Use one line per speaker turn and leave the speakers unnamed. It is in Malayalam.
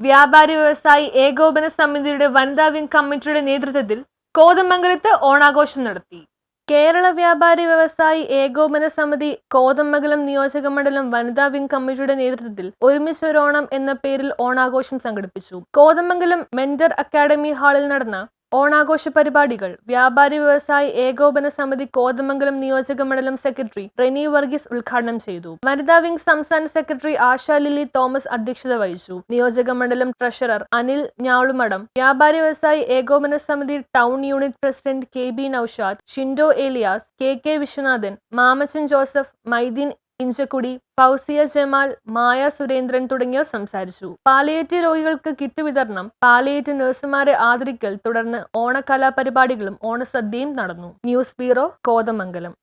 വ്യാപാരി വ്യവസായി ഏകോപന സമിതിയുടെ വനിതാ വിംഗ് കമ്മിറ്റിയുടെ നേതൃത്വത്തിൽ കോതമംഗലത്ത് ഓണാഘോഷം നടത്തി. കേരള വ്യാപാരി വ്യവസായി ഏകോപന സമിതി കോതമംഗലം നിയോജക മണ്ഡലം വനിതാ വിംഗ് കമ്മിറ്റിയുടെ നേതൃത്വത്തിൽ ഒരുമിച്ച് ഒരുമിച്ചൊരോണം എന്ന പേരിൽ ഓണാഘോഷം സംഘടിപ്പിച്ചു. കോതമംഗലം മെന്റർ അക്കാദമി ഹാളിൽ നടന്ന ഓണാഘോഷ പരിപാടികൾ വ്യാപാരി വ്യവസായി ഏകോപന സമിതി കോതമംഗലം നിയോജക മണ്ഡലം സെക്രട്ടറി റെനി വർഗീസ് ഉദ്ഘാടനം ചെയ്തു. വനിതാ വിംഗ് സംസ്ഥാന സെക്രട്ടറി ആശ ലില്ലി തോമസ് അധ്യക്ഷത വഹിച്ചു. നിയോജക മണ്ഡലം ട്രഷറർ അനിൽ ഞാളുമടം വ്യാപാരി വ്യവസായി ഏകോപന സമിതി town unit president K B Naushad Shindo Elias K K Viswanathan Mamachan Joseph Maideen Inchakkudi Fousiya Jamal Maya Surendran തുടങ്ങിയവർ സംസാരിച്ചു. പാലിയേറ്റ് രോഗികൾക്ക് കിറ്റ് വിതരണം പാലിയേറ്റ് നഴ്സുമാരെ ആദരിക്കൽ തുടർന്ന് ഓണകലാ പരിപാടികളും ഓണസദ്യയും നടന്നു. News bureau Kothamangalam.